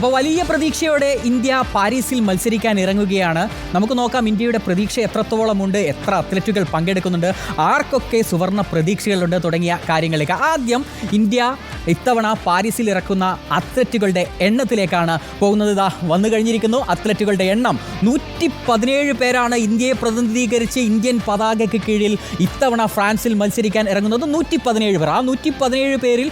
അപ്പോൾ വലിയ പ്രതീക്ഷയോടെ ഇന്ത്യ പാരീസിൽ മത്സരിക്കാൻ ഇറങ്ങുകയാണ്. നമുക്ക് നോക്കാം ഇന്ത്യയുടെ പ്രതീക്ഷ എത്രത്തോളമുണ്ട് എത്ര അത്ലറ്റുകൾ പങ്കെടുക്കുന്നുണ്ട് ആർക്കൊക്കെ സുവർണ പ്രതീക്ഷകളുണ്ട് തുടങ്ങിയ കാര്യങ്ങളിലേക്ക്. ആദ്യം ഇന്ത്യ ഇത്തവണ പാരീസിൽ ഇറക്കുന്ന അത്ലറ്റുകളുടെ എണ്ണത്തിലേക്കാണ് പോകുന്നത്. ഇതാ വന്നു കഴിഞ്ഞിരിക്കുന്നു. അത്ലറ്റുകളുടെ എണ്ണം നൂറ്റി പതിനേഴ് പേരാണ് ഇന്ത്യയെ പ്രതിനിധീകരിച്ച് ഇന്ത്യൻ പതാകയ്ക്ക് കീഴിൽ ഇത്തവണ ഫ്രാൻസിൽ മത്സരിക്കാൻ ഇറങ്ങുന്നത് നൂറ്റി പതിനേഴ് പേർ. ആ നൂറ്റി പതിനേഴ് പേരിൽ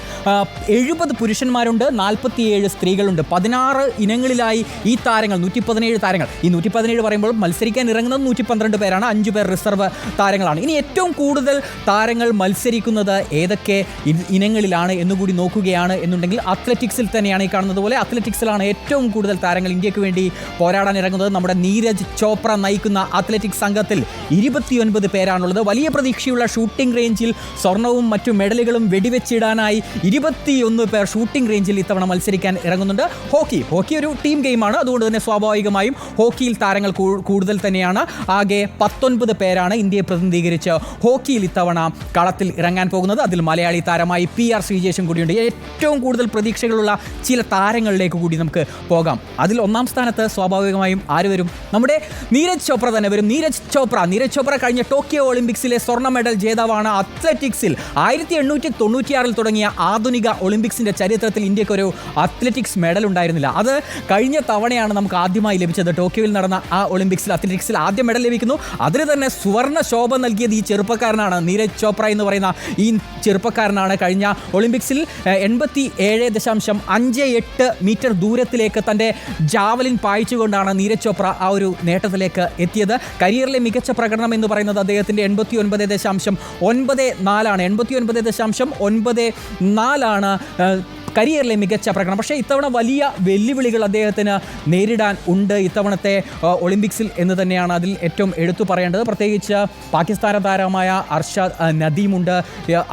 എഴുപത് പുരുഷന്മാരുണ്ട് നാൽപ്പത്തിയേഴ് സ്ത്രീകളുണ്ട്. പതിനാറ് ഇനങ്ങളിലായി ഈ താരങ്ങൾ നൂറ്റി പതിനേഴ് താരങ്ങൾ. ഈ നൂറ്റി പതിനേഴ് പറയുമ്പോൾ മത്സരിക്കാൻ ഇറങ്ങുന്നത് നൂറ്റി പന്ത്രണ്ട് പേരാണ്. അഞ്ച് പേർ റിസർവ് താരങ്ങളാണ്. ഇനി ഏറ്റവും കൂടുതൽ താരങ്ങൾ മത്സരിക്കുന്നത് ഏതൊക്കെ ഇനങ്ങളിലാണ് എന്നുകൂടി നോക്കുകയാണ് എന്നുണ്ടെങ്കിൽ അത്ലറ്റിക്സിൽ തന്നെയാണ് ഈ കാണുന്നത് പോലെ അത്ലറ്റിക്സിലാണ് ഏറ്റവും കൂടുതൽ താരങ്ങൾ ഇന്ത്യയ്ക്ക് വേണ്ടി പോരാടാൻ ഇറങ്ങുന്നത്. നമ്മുടെ നീരജ് ചോപ്ര നയിക്കുന്ന അത്ലറ്റിക്സ് സംഘത്തിൽ ഇരുപത്തിയൊൻപത് പേരാണുള്ളത്. വലിയ പ്രതീക്ഷയുള്ള ഷൂട്ടിംഗ് റേഞ്ചിൽ സ്വർണവും മറ്റു മെഡലുകളും വെടിവെച്ചിടാനായി ഇരുപത്തിയൊന്ന് പേർ ഷൂട്ടിംഗ് റേഞ്ചിൽ ഇത്തവണ മത്സരിക്കാൻ ഇറങ്ങുന്നുണ്ട്. Hockey hockey. ഹോക്കി ഒരു ടീം ഗെയിമാണ്. അതുകൊണ്ട് തന്നെ സ്വാഭാവികമായും ഹോക്കിയിൽ താരങ്ങൾ കൂടുതൽ തന്നെയാണ്. ആകെ പത്തൊൻപത് പേരാണ് ഇന്ത്യയെ പ്രതിനിധീകരിച്ച് ഹോക്കിയിൽ ഇത്തവണ കളത്തിൽ ഇറങ്ങാൻ പോകുന്നത്. അതിൽ മലയാളി താരമായി പി ആർ ശ്രീജേഷും കൂടിയുണ്ട്. ഏറ്റവും കൂടുതൽ പ്രതീക്ഷകളുള്ള ചില താരങ്ങളിലേക്ക് കൂടി നമുക്ക് പോകാം. അതിൽ ഒന്നാം സ്ഥാനത്ത് സ്വാഭാവികമായും ആര് വരും? നമ്മുടെ നീരജ് ചോപ്ര തന്നെ വരും. നീരജ് ചോപ്ര. നീരജ് ചോപ്ര കഴിഞ്ഞ ടോക്കിയോ ഒളിമ്പിക്സിലെ സ്വർണ മെഡൽ ജേതാവാണ് അത്ലറ്റിക്സിൽ. ആയിരത്തി എണ്ണൂറ്റി തൊണ്ണൂറ്റിയാറിൽ തുടങ്ങിയ ആധുനിക ഒളിമ്പിക്സിന്റെ ചരിത്രത്തിൽ ഇന്ത്യയ്ക്ക് ഒരു അത്ലറ്റിക്സ് മെഡൽ ഉണ്ടായിരുന്നില്ല അത് കഴിഞ്ഞ തവണയാണ് നമുക്ക് ആദ്യമായി ലഭിച്ചത്. ടോക്കിയോയിൽ നടന്ന ആ ഒളിമ്പിക്സിൽ അത്ലറ്റിക്സിൽ ആദ്യം മെഡൽ ലഭിക്കുന്നു. അതിന് തന്നെ സുവർണ ശോഭ നൽകിയത് ഈ ചെറുപ്പക്കാരനാണ്. നീരജ് ചോപ്ര എന്ന് പറയുന്ന ഈ ചെറുപ്പക്കാരനാണ്. കഴിഞ്ഞ ഒളിമ്പിക്സിൽ എൺപത്തി ഏഴ് ദശാംശം അഞ്ച് എട്ട് മീറ്റർ ദൂരത്തിലേക്ക് തന്റെ ജാവലിൻ പായിച്ചുകൊണ്ടാണ് നീരജ് ചോപ്ര ആ ഒരു നേട്ടത്തിലേക്ക് എത്തിയത്. കരിയറിലെ മികച്ച പ്രകടനം എന്ന് പറയുന്നത് അദ്ദേഹത്തിന്റെ എൺപത്തി ഒൻപത് ദശാംശം ഒൻപത് നാലാണ്. എൺപത്തി ഒൻപത് ദശാംശം ഒൻപത് നാലാണ് കരിയറിലെ മികച്ച പ്രകടനം. പക്ഷേ ഇത്തവണ വലിയ വെല്ലുവിളികൾ അദ്ദേഹത്തിന് നേരിടാൻ ഉണ്ട്. ഇത്തവണത്തെ ഒളിമ്പിക്സിൽ എന്ന് തന്നെയാണ് അതിൽ ഏറ്റവും എടുത്തു പറയേണ്ടത്. പ്രത്യേകിച്ച് പാകിസ്ഥാന താരമായ അർഷാദ് നദീമുണ്ട്.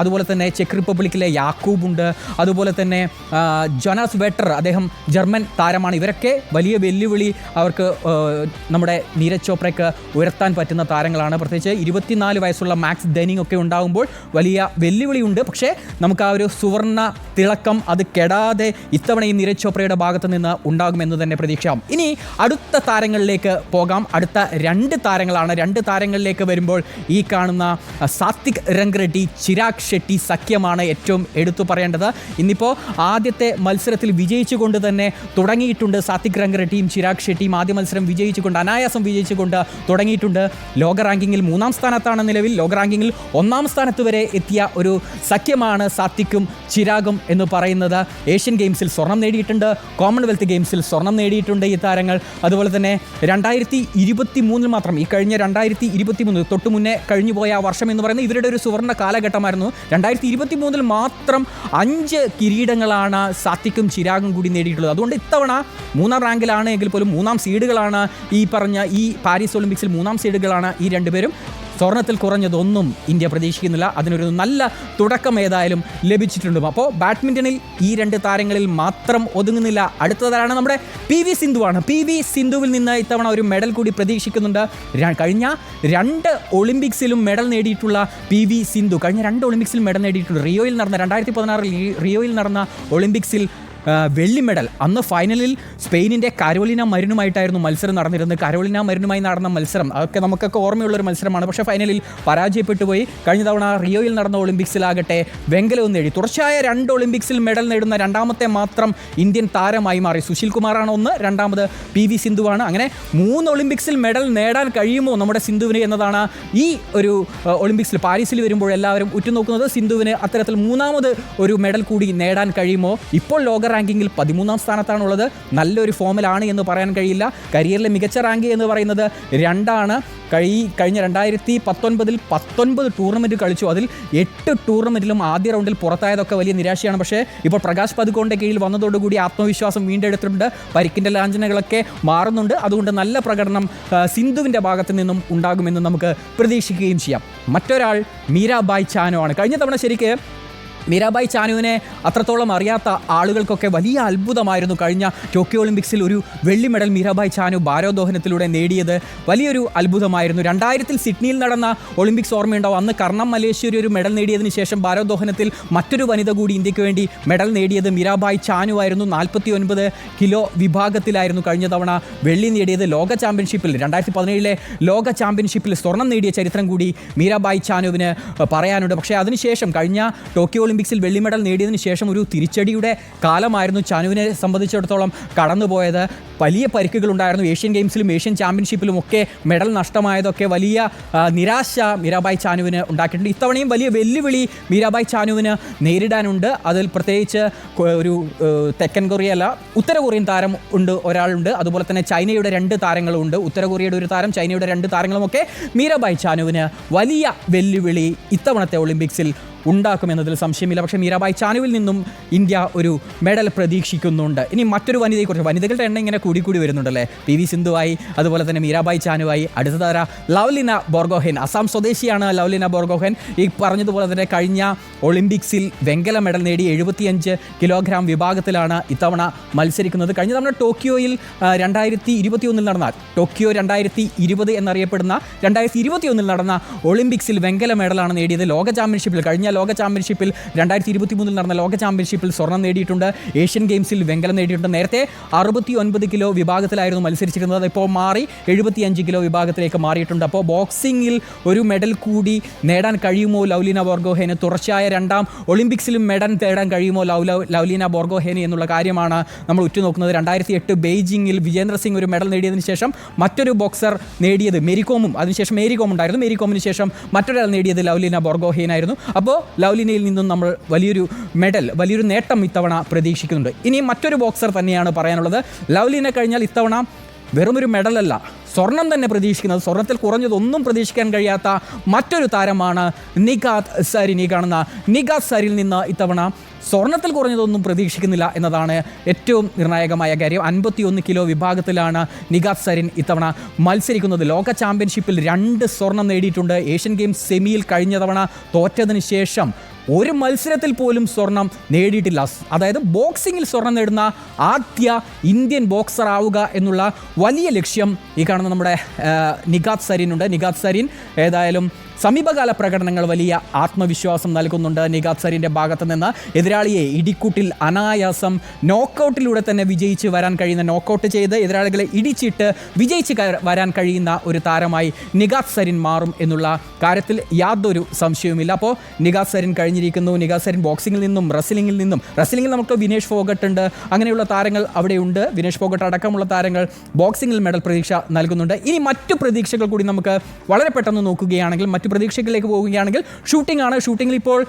അതുപോലെ തന്നെ ചെക്ക് റിപ്പബ്ലിക്കിലെ യാക്കൂബുണ്ട്. അതുപോലെ തന്നെ ജൊനാസ് വെട്ടർ അദ്ദേഹം ജർമ്മൻ താരമാണ്. ഇവരൊക്കെ വലിയ വെല്ലുവിളി അവർക്ക് നമ്മുടെ നീരജ് ചോപ്രയ്ക്ക് ഉയർത്താൻ പറ്റുന്ന താരങ്ങളാണ്. പ്രത്യേകിച്ച് ഇരുപത്തിനാല് വയസ്സുള്ള മാക്സ് ഡെനിങ് ഒക്കെ ഉണ്ടാകുമ്പോൾ വലിയ വെല്ലുവിളിയുണ്ട്. പക്ഷേ നമുക്ക് ആ ഒരു സുവർണ തിളക്കം അത് കെടാതെ ഇത്തവണ ഈ നീരജ് ചോപ്രയുടെ ഭാഗത്ത് നിന്ന് ഉണ്ടാകുമെന്ന് തന്നെ പ്രതീക്ഷിക്കാം ഇനി അടുത്ത താരങ്ങളിലേക്ക് പോകാം. അടുത്ത രണ്ട് താരങ്ങളാണ്. രണ്ട് താരങ്ങളിലേക്ക് വരുമ്പോൾ ഈ കാണുന്ന സാത്വിക് രംഗ് റെഡ്ഡി ചിരാഗ് ഷെട്ടി സഖ്യമാണ് ഏറ്റവും എടുത്തു പറയേണ്ടത്. ഇന്നിപ്പോൾ ആദ്യത്തെ മത്സരത്തിൽ വിജയിച്ചുകൊണ്ട് തന്നെ തുടങ്ങിയിട്ടുണ്ട് സാത്വിക് രംഗ് റെഡ്ഡിയും ചിരാഗ് ഷെട്ടിയും. ആദ്യ മത്സരം വിജയിച്ചുകൊണ്ട് അനായാസം വിജയിച്ചുകൊണ്ട് തുടങ്ങിയിട്ടുണ്ട്. ലോക റാങ്കിങ്ങിൽ മൂന്നാം സ്ഥാനത്താണ് നിലവിൽ. ലോക റാങ്കിങ്ങിൽ ഒന്നാം സ്ഥാനത്ത് വരെ എത്തിയ ഒരു സഖ്യമാണ് സാത്വിക്കും ചിരാഗും എന്ന് പറയുന്നത്. ഏഷ്യൻ ഗെയിംസിൽ സ്വർണം നേടിയിട്ടുണ്ട് കോമൺവെൽത്ത് ഗെയിംസിൽ സ്വർണം നേടിയിട്ടുണ്ട് ഈ താരങ്ങൾ. അതുപോലെ തന്നെ രണ്ടായിരത്തി ഇരുപത്തി മൂന്നിൽ മാത്രം ഈ കഴിഞ്ഞ രണ്ടായിരത്തി ഇരുപത്തി മൂന്ന് തൊട്ട് മുന്നേ കഴിഞ്ഞു പോയ ആ വർഷം എന്ന് പറയുന്നത് ഇവരുടെ ഒരു സുവർണ കാലഘട്ടമായിരുന്നു. രണ്ടായിരത്തി ഇരുപത്തി മൂന്നിൽ മാത്രം അഞ്ച് കിരീടങ്ങളാണ് സാത്വിക്കും ചിരാഗും കൂടി നേടിയിട്ടുള്ളത്. അതുകൊണ്ട് ഇത്തവണ മൂന്നാം റാങ്കിലാണ് എങ്കിൽ പോലും മൂന്നാം സീഡുകളാണ് ഈ പറഞ്ഞ ഈ പാരീസ് ഒളിമ്പിക്സിൽ മൂന്നാം സീഡുകളാണ് ഈ രണ്ടുപേരും. സ്വർണത്തിൽ കുറഞ്ഞതൊന്നും ഇന്ത്യ പ്രതീക്ഷിക്കുന്നില്ല. അതിനൊരു നല്ല തുടക്കം ഏതായാലും ലഭിച്ചിട്ടുണ്ട്. അപ്പോൾ ബാഡ്മിന്റണിൽ ഈ രണ്ട് താരങ്ങളിൽ മാത്രം ഒതുങ്ങുന്നില്ല. അടുത്തതാണ് നമ്മുടെ പി വി സിന്ധുവാണ്. പി വി സിന്ധുവിൽ നിന്ന് ഇത്തവണ ഒരു മെഡൽ കൂടി പ്രതീക്ഷിക്കുന്നുണ്ട്. കഴിഞ്ഞ രണ്ട് ഒളിമ്പിക്സിലും മെഡൽ നേടിയിട്ടുള്ള പി വി സിന്ധു. കഴിഞ്ഞ രണ്ട് ഒളിമ്പിക്സിൽ മെഡൽ നേടിയിട്ടുണ്ട്. റിയോയിൽ നടന്ന രണ്ടായിരത്തി പതിനാറിൽ റിയോയിൽ നടന്ന ഒളിമ്പിക്സിൽ വെള്ളി മെഡൽ. അന്ന് ഫൈനലിൽ സ്പെയിനിന്റെ കരോലിന മരുനുമായിട്ടായിരുന്നു മത്സരം നടന്നിരുന്നത്. കരോലിന മരുനുമായി നടന്ന മത്സരം. അതൊക്കെ നമുക്കൊക്കെ ഓർമ്മയുള്ള ഒരു മത്സരമാണ്. പക്ഷേ ഫൈനലിൽ പരാജയപ്പെട്ടു പോയി കഴിഞ്ഞ തവണ റിയോയിൽ നടന്ന ഒളിമ്പിക്സിലാകട്ടെ വെങ്കലവും നേടി. തുടർച്ചയായ രണ്ട് ഒളിമ്പിക്സിൽ മെഡൽ നേടുന്ന രണ്ടാമത്തെ മാത്രം ഇന്ത്യൻ താരമായി മാറി. സുശീൽ കുമാറാണ് ഒന്ന് രണ്ടാമത് പി വി സിന്ധുവാണ്. അങ്ങനെ മൂന്ന് ഒളിമ്പിക്സിൽ മെഡൽ നേടാൻ കഴിയുമോ നമ്മുടെ സിന്ധുവിന് എന്നതാണ് ഈ ഒരു ഒളിമ്പിക്സിൽ. പാരീസിൽ വരുമ്പോൾ എല്ലാവരും ഉറ്റുനോക്കുന്നത് സിന്ധുവിന് അത്തരത്തിൽ മൂന്നാമത് ഒരു മെഡൽ കൂടി നേടാൻ കഴിയുമോ? ഇപ്പോൾ ലോക റാങ്കിങ്ങിൽ പതിമൂന്നാം സ്ഥാനത്താണുള്ളത്. നല്ലൊരു ഫോമിലാണ് എന്ന് പറയാൻ കഴിയില്ല. കരിയറിലെ മികച്ച റാങ്ക് എന്ന് പറയുന്നത് രണ്ടാണ്. കഴി കഴിഞ്ഞ രണ്ടായിരത്തി പത്തൊൻപതിൽ പത്തൊൻപത് ടൂർണമെന്റ് കളിച്ചു. അതിൽ എട്ട് ടൂർണമെന്റിലും ആദ്യ റൗണ്ടിൽ പുറത്തായതൊക്കെ വലിയ നിരാശയാണ്. പക്ഷേ ഇപ്പോൾ പ്രകാശ് പതുക്കോണിന്റെ കീഴിൽ വന്നതോടുകൂടി ആത്മവിശ്വാസം വീണ്ടെടുത്തിട്ടുണ്ട്. പരിക്കിന്റെ ലാഞ്ചനകളൊക്കെ മാറുന്നുണ്ട്. അതുകൊണ്ട് നല്ല പ്രകടനം സിന്ധുവിന്റെ ഭാഗത്ത് നിന്നും ഉണ്ടാകുമെന്ന് നമുക്ക് പ്രതീക്ഷിക്കുകയും ചെയ്യാം. മറ്റൊരാൾ മീരാബായ് ചാനോ ആണ്. കഴിഞ്ഞ തവണ ശരിക്ക് മീരാബായി ചാനുവിനെ അത്രത്തോളം അറിയാത്ത ആളുകൾക്കൊക്കെ വലിയ അത്ഭുതമായിരുന്നു കഴിഞ്ഞ ടോക്കിയോ ഒളിമ്പിക്സിൽ ഒരു വെള്ളി മെഡൽ മീരാബായി ചാനു ഭാരോദ്വഹനത്തിലൂടെ നേടിയത്. വലിയൊരു അത്ഭുതമായിരുന്നു. രണ്ടായിരത്തിൽ സിഡ്നിയിൽ നടന്ന ഒളിമ്പിക്സ് ഓർമ്മയുണ്ടാവും അന്ന് കർണം മലേഷ്യ ഒരു മെഡൽ നേടിയതിന് ശേഷം ഭാരോദ്വഹനത്തിൽ മറ്റൊരു വനിത കൂടി ഇന്ത്യയ്ക്ക് വേണ്ടി മെഡൽ നേടിയത് മീരാബായി ചാനു ആയിരുന്നു നാൽപ്പത്തി ഒൻപത് കിലോ വിഭാഗത്തിലായിരുന്നു കഴിഞ്ഞ തവണ വെള്ളി നേടിയത് ലോക ചാമ്പ്യൻഷിപ്പിൽ. രണ്ടായിരത്തി പതിനേഴിലെ ലോക ചാമ്പ്യൻഷിപ്പിൽ സ്വർണം നേടിയ ചരിത്രം കൂടി മീരാബായി ചാനുവിന് പറയാനുണ്ട്. പക്ഷേ അതിനുശേഷം കഴിഞ്ഞ ടോക്കിയോ ഒളിമ്പിക്സിൽ വെള്ളി മെഡൽ നേടിയതിന് ശേഷം ഒരു തിരിച്ചടിയുടെ കാലമായിരുന്നു ചാനുവിനെ സംബന്ധിച്ചിടത്തോളം കടന്നുപോയത്. വലിയ പരിക്കുകളുണ്ടായിരുന്നു. ഏഷ്യൻ ഗെയിംസിലും ഏഷ്യൻ ചാമ്പ്യൻഷിപ്പിലും ഒക്കെ മെഡൽ നഷ്ടമായതൊക്കെ വലിയ നിരാശ മീരാബായ് ചാനുവിന് ഉണ്ടാക്കിയിട്ടുണ്ട്. ഇത്തവണയും വലിയ വെല്ലുവിളി മീരാബായ് ചാനുവിന് നേരിടാനുണ്ട്. അതിൽ പ്രത്യേകിച്ച് ഒരു തെക്കൻ കൊറിയ അല്ല ഉത്തര കൊറിയൻ താരം ഉണ്ട് ഒരാളുണ്ട്. അതുപോലെ തന്നെ ചൈനയുടെ രണ്ട് താരങ്ങളുണ്ട് ഉത്തര കൊറിയയുടെ ഒരു താരം ചൈനയുടെ രണ്ട് താരങ്ങളുമൊക്കെ മീരാബായ് ചാനുവിന് വലിയ വെല്ലുവിളി ഇത്തവണത്തെ ഒളിമ്പിക്സിൽ ഉണ്ടാക്കുമെന്നതിൽ സംശയമില്ല. പക്ഷേ മീരാബായ് ചാനുവിൽ നിന്നും ഇന്ത്യ ഒരു മെഡൽ പ്രതീക്ഷിക്കുന്നുണ്ട്. ഇനി മറ്റൊരു വനിതയെക്കുറിച്ച് വനിതകളുടെ എണ്ണം ഇങ്ങനെ കൂടി കൂടി വരുന്നുണ്ടല്ലേ? പി വി സിന്ധുവായി അതുപോലെ തന്നെ മീരാബായ് ചാനുവായി അടുത്ത താര ലവ്ലിന ബോർഗോഹൻ അസാം സ്വദേശിയാണ് ലവ്ലിന ബോർഗോഹൻ. ഈ പറഞ്ഞതുപോലെ തന്നെ കഴിഞ്ഞ ഒളിമ്പിക്സിൽ വെങ്കല മെഡൽ നേടി എഴുപത്തിയഞ്ച് കിലോഗ്രാം വിഭാഗത്തിലാണ് ഇത്തവണ മത്സരിക്കുന്നത്. കഴിഞ്ഞ തവണ ടോക്കിയോയിൽ രണ്ടായിരത്തി ഇരുപത്തിയൊന്നിൽ നടന്ന ടോക്കിയോ രണ്ടായിരത്തി ഇരുപത് എന്നറിയപ്പെടുന്ന രണ്ടായിരത്തി ഇരുപത്തിയൊന്നിൽ നടന്ന ഒളിമ്പിക്സിൽ വെങ്കല മെഡലാണ് നേടിയത് ലോക ചാമ്പ്യൻഷിപ്പിൽ കഴിഞ്ഞ ലോക ചാമ്പ്യൻഷിപ്പിൽ രണ്ടായിരത്തി ഇരുപത്തി മൂന്നിൽ നടന്ന ലോക ചാമ്പ്യൻഷിപ്പിൽ സ്വർണം നേടിയിട്ടുണ്ട്. ഏഷ്യൻ ഗെയിംസിൽ വെങ്കലം നേടിയിട്ടുണ്ട്. നേരത്തെ അറുപത്തി ഒൻപത് കിലോ വിഭാഗത്തിലായിരുന്നു മത്സരിച്ചിരുന്നത്. ഇപ്പോൾ മാറി എഴുപത്തിയഞ്ച് കിലോ വിഭാഗത്തിലേക്ക് മാറിയിട്ടുണ്ട്. അപ്പോൾ ബോക്സിംഗിൽ ഒരു മെഡൽ കൂടി നേടാൻ കഴിയുമോ ലൗലിന ബോർഗോഹേന്? തുടർച്ചയായ രണ്ടാം ഒളിമ്പിക്സിലും മെഡൽ നേടാൻ കഴിയുമോ ലൗലിന ബോർഗോഹേന് എന്നുള്ള കാര്യമാണ് നമ്മൾ ഉറ്റുനോക്കുന്നത്. രണ്ടായിരത്തി എട്ട് ബെയ്ജിങ്ങിൽ വിജേന്ദ്ര സിംഗ് ഒരു മെഡൽ നേടിയതിന് ശേഷം മറ്റൊരു ബോക്സർ നേടിയത് മേരികോമും. അതിനുശേഷം മേരികോം ഉണ്ടായിരുന്നു മേരികോമിന് ശേഷം മറ്റൊരാൾ നേടിയത് ലൗലിന ബോർഗോഹേനായിരുന്നു. അപ്പോൾ ലൗലിനയിൽ നിന്നും നമ്മൾ വലിയൊരു മെഡൽ വലിയൊരു നേട്ടം ഇത്തവണ പ്രതീക്ഷിക്കുന്നുണ്ട്. ഇനി മറ്റൊരു ബോക്സർ തന്നെയാണ് പറയാനുള്ളത്. ലൗലിനെ കഴിഞ്ഞാൽ ഇത്തവണ വെറുമൊരു മെഡലല്ല. സ്വർണം തന്നെ പ്രതീക്ഷിക്കുന്നത്. സ്വർണത്തിൽ കുറഞ്ഞതൊന്നും പ്രതീക്ഷിക്കാൻ കഴിയാത്ത മറ്റൊരു താരമാണ് നിഗാത് സരി. നീ കാണുന്ന നിഗാത് സരിൽ നിന്ന് ഇത്തവണ സ്വർണത്തിൽ കുറഞ്ഞതൊന്നും പ്രതീക്ഷിക്കുന്നില്ല എന്നതാണ് ഏറ്റവും നിർണായകമായ കാര്യം. അൻപത്തിയൊന്ന് കിലോ വിഭാഗത്തിലാണ് നിഗാത് സരിൻ ഇത്തവണ മത്സരിക്കുന്നത്. ലോക ചാമ്പ്യൻഷിപ്പിൽ രണ്ട് സ്വർണം നേടിയിട്ടുണ്ട്. ഏഷ്യൻ ഗെയിംസ് സെമിയിൽ കഴിഞ്ഞ തവണ തോറ്റതിന് ശേഷം ഒരു മത്സരത്തിൽ പോലും സ്വർണം നേടിയിട്ടില്ല. അതായത് ബോക്സിങ്ങിൽ സ്വർണം നേടുന്ന ആദ്യ ഇന്ത്യൻ ബോക്സർ ആവുക എന്നുള്ള വലിയ ലക്ഷ്യം ഈ കാണുന്ന നമ്മുടെ നിഗാത് സരീനുണ്ട്. നിഗാത് സരീൻ ഏതായാലും സമീപകാല പ്രകടനങ്ങൾ വലിയ ആത്മവിശ്വാസം നൽകുന്നുണ്ട്. നിഖാദ് സരീന്റെ ഭാഗത്ത് നിന്ന് എതിരാളിയെ ഇടിക്കൂട്ടിൽ അനായാസം നോക്കൗട്ടിലൂടെ തന്നെ വിജയിച്ച് വരാൻ കഴിയുന്ന നോക്കൗട്ട് ചെയ്ത് എതിരാളികളെ ഇടിച്ചിട്ട് വിജയിച്ച് വരാൻ കഴിയുന്ന ഒരു താരമായി നിഖാദ് സരിൻ മാറും എന്നുള്ള കാര്യത്തിൽ യാതൊരു സംശയവുമില്ല. അപ്പോൾ നിഖാദ് സരിൻ കഴിഞ്ഞിരിക്കുന്നു. നിഖാദ് സരിൻ ബോക്സിങ്ങിൽ നിന്നും റെസ്ലിംഗിൽ നിന്നും റെസ്ലിംഗിൽ നമുക്ക് വിനേഷ് ഫോഗട്ട് ഉണ്ട് അങ്ങനെയുള്ള താരങ്ങൾ അവിടെയുണ്ട്. വിനേഷ് ഫോഗട്ട് അടക്കമുള്ള താരങ്ങൾ ബോക്സിംഗിൽ മെഡൽ പ്രതീക്ഷ നൽകുന്നുണ്ട്. ഇനി മറ്റു പ്രതീക്ഷകൾ കൂടി നമുക്ക് വളരെ പെട്ടെന്ന് നോക്കുകയാണെങ്കിൽ മറ്റു പ്രതീക്ഷകളിലേക്ക് പോവുകയാണെങ്കിൽ ഷൂട്ടിംഗ് ആണ്. ഷൂട്ടിങ്ങിൽ ഇപ്പോൾ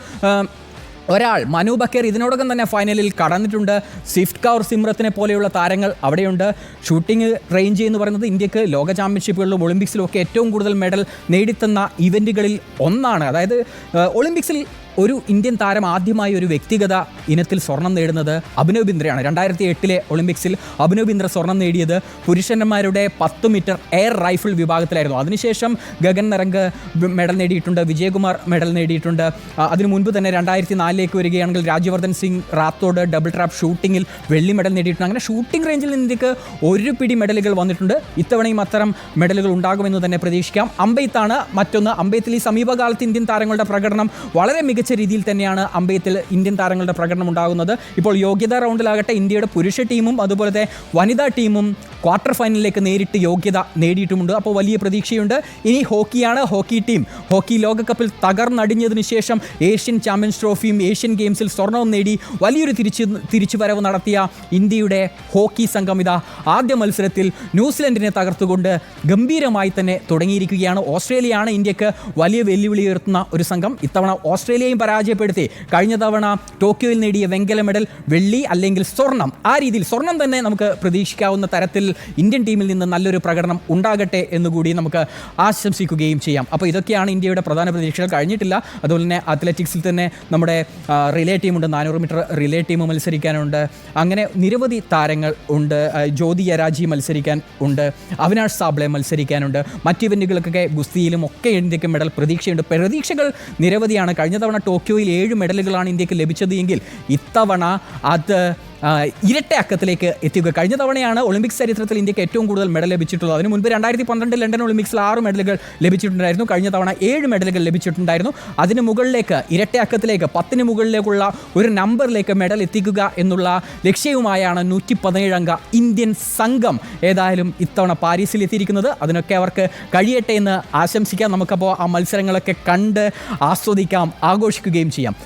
ഒരാൾ മനു ബക്കേർ ഇതിനോടകം തന്നെ ഫൈനലിൽ കടന്നിട്ടുണ്ട്. സ്വിഫ്റ്റ് കൗർ സിമ്രത്തിനെ പോലെയുള്ള താരങ്ങൾ അവിടെയുണ്ട്. ഷൂട്ടിംഗ് റേഞ്ച് എന്ന് പറയുന്നത് ഇന്ത്യയ്ക്ക് ലോക ചാമ്പ്യൻഷിപ്പുകളിലും ഒളിമ്പിക്സിലും ഒക്കെ ഏറ്റവും കൂടുതൽ മെഡൽ നേടിത്തന്ന ഇവന്റുകളിൽ ഒന്നാണ്. അതായത് ഒളിമ്പിക്സിൽ ഒരു ഇന്ത്യൻ താരം ആദ്യമായി ഒരു വ്യക്തിഗത ഇനത്തിൽ സ്വർണം നേടുന്നത് അഭിനവ് ബിന്ദ്രയാണ്. രണ്ടായിരത്തി എട്ടിലെ ഒളിമ്പിക്സിൽ അഭിനവ് ബിന്ദ്ര സ്വർണം നേടിയത് പുരുഷന്മാരുടെ പത്ത് മീറ്റർ എയർ റൈഫിൾ വിഭാഗത്തിലായിരുന്നു. അതിനുശേഷം ഗഗൻ നരംഗ് മെഡൽ നേടിയിട്ടുണ്ട് വിജയകുമാർ മെഡൽ നേടിയിട്ടുണ്ട്. അതിനു മുൻപ് തന്നെ രണ്ടായിരത്തി നാലിലേക്ക് വരികയാണെങ്കിൽ രാജ്യവർദ്ധൻ സിംഗ് റാത്തോഡ് ഡബിൾ ട്രാപ്പ് ഷൂട്ടിങ്ങിൽ വെള്ളി മെഡൽ നേടിയിട്ടുണ്ട്. അങ്ങനെ ഷൂട്ടിംഗ് റേഞ്ചിൽ ഇന്ത്യയ്ക്ക് ഒരു പിടി മെഡലുകൾ വന്നിട്ടുണ്ട്. ഇത്തവണയും അത്തരം മെഡലുകൾ ഉണ്ടാകുമെന്ന് തന്നെ പ്രതീക്ഷിക്കാം. അമ്പെയ്ത്താണ് മറ്റൊന്ന്. അമ്പെയ്ത്തിൽ ഈ സമീപകാലത്ത് ഇന്ത്യൻ താരങ്ങളുടെ പ്രകടനം വളരെ മികച്ച രീതിയിൽ തന്നെയാണ് അമ്പെയ്ത്തിൽ ഇന്ത്യൻ താരങ്ങളുടെ പ്രകടനം ഉണ്ടാകുന്നത്. ഇപ്പോൾ യോഗ്യതാ റൗണ്ടിലാകട്ടെ ഇന്ത്യയുടെ പുരുഷ ടീമും അതുപോലെ തന്നെ വനിതാ ടീമും ക്വാർട്ടർ ഫൈനലിലേക്ക് നേരിട്ട് യോഗ്യത നേടിയിട്ടുമുണ്ട്. അപ്പോൾ വലിയ പ്രതീക്ഷയുണ്ട്. ഇനി ഹോക്കിയാണ് ഹോക്കി ടീം. ഹോക്കി ലോകകപ്പിൽ തകർന്നടിഞ്ഞതിന് ശേഷം ഏഷ്യൻ ചാമ്പ്യൻസ് ട്രോഫിയും ഏഷ്യൻ ഗെയിംസിൽ സ്വർണവും നേടി വലിയൊരു തിരിച്ചു തിരിച്ചുവരവ് നടത്തിയ ഇന്ത്യയുടെ ഹോക്കി സംഘം ഇതാ ആദ്യ മത്സരത്തിൽ ന്യൂസിലൻഡിനെ തകർത്തുകൊണ്ട് ഗംഭീരമായി തന്നെ തുടങ്ങിയിരിക്കുകയാണ്. ഓസ്ട്രേലിയയാണ് ഇന്ത്യയ്ക്ക് വലിയ വെല്ലുവിളി ഉയർത്തുന്ന ഒരു സംഘം. ഇത്തവണ ഓസ്ട്രേലിയയും പരാജയപ്പെടുത്തി. കഴിഞ്ഞ തവണ ടോക്കിയോയിൽ നേടിയ വെങ്കല മെഡൽ വെള്ളി അല്ലെങ്കിൽ സ്വർണം ആ രീതിയിൽ സ്വർണം തന്നെ നമുക്ക് പ്രതീക്ഷിക്കാവുന്ന തരത്തിൽ ഇന്ത്യൻ ടീമിൽ നിന്ന് നല്ലൊരു പ്രകടനം ഉണ്ടാകട്ടെ എന്നുകൂടി നമുക്ക് ആശംസിക്കുകയും ചെയ്യാം. അപ്പോൾ ഇതൊക്കെയാണ് ഇന്ത്യയുടെ പ്രധാന പ്രതീക്ഷകൾ. കഴിഞ്ഞിട്ടില്ല. അതുപോലെ തന്നെ അത്ലറ്റിക്സിൽ തന്നെ നമ്മുടെ റിലേ ടീമുണ്ട്. നാനൂറ് മീറ്റർ റിലേ ടീം മത്സരിക്കാനുണ്ട്. അങ്ങനെ നിരവധി താരങ്ങൾ ഉണ്ട്. ജ്യോതി യരാജി മത്സരിക്കാൻ ഉണ്ട്. അവിനാഷ് സാബ്ലെ മത്സരിക്കാനുണ്ട്. മറ്റ് ഇവന്റുകൾക്കൊക്കെ ഗുസ്തിയിലും ഒക്കെ ഇന്ത്യയ്ക്ക് മെഡൽ പ്രതീക്ഷയുണ്ട്. പ്രതീക്ഷകൾ നിരവധിയാണ്. കഴിഞ്ഞ തവണ ടോക്കിയോയിൽ ഏഴ് മെഡലുകളാണ് ഇന്ത്യയ്ക്ക് ലഭിച്ചത് എങ്കിൽ ഇത്തവണ അത് ഇരട്ട അക്കത്തിലേക്ക് എത്തിക്കുക. കഴിഞ്ഞ തവണയാണ് ഒളിമ്പിക്സ് ചരിത്രത്തിൽ ഇന്ത്യയ്ക്ക് ഏറ്റവും കൂടുതൽ മെഡൽ ലഭിച്ചിട്ടുള്ളത്. അതിന് മുൻപ് രണ്ടായിരത്തി പന്ത്രണ്ട് ലണ്ടൻ ഒളിമ്പിക്സിൽ ആറ് മെഡലുകൾ ലഭിച്ചിട്ടുണ്ടായിരുന്നു. കഴിഞ്ഞ തവണ ഏഴ് മെഡലുകൾ ലഭിച്ചിട്ടുണ്ടായിരുന്നു. അതിന് മുകളിലേക്ക് ഇരട്ട അക്കത്തിലേക്ക് പത്തിന് മുകളിലേക്കുള്ള ഒരു നമ്പറിലേക്ക് മെഡൽ എത്തിക്കുക എന്നുള്ള ലക്ഷ്യവുമായാണ് നൂറ്റി പതിനേഴംഗ ഇന്ത്യൻ സംഘം ഏതായാലും ഇത്തവണ പാരീസിൽ എത്തിയിരിക്കുന്നത്. അതിനൊക്കെ അവർക്ക് കഴിയട്ടെ എന്ന് ആശംസിക്കാം. നമുക്കപ്പോൾ ആ മത്സരങ്ങളൊക്കെ കണ്ട് ആസ്വദിക്കാം ആഘോഷിക്കുകയും ചെയ്യാം.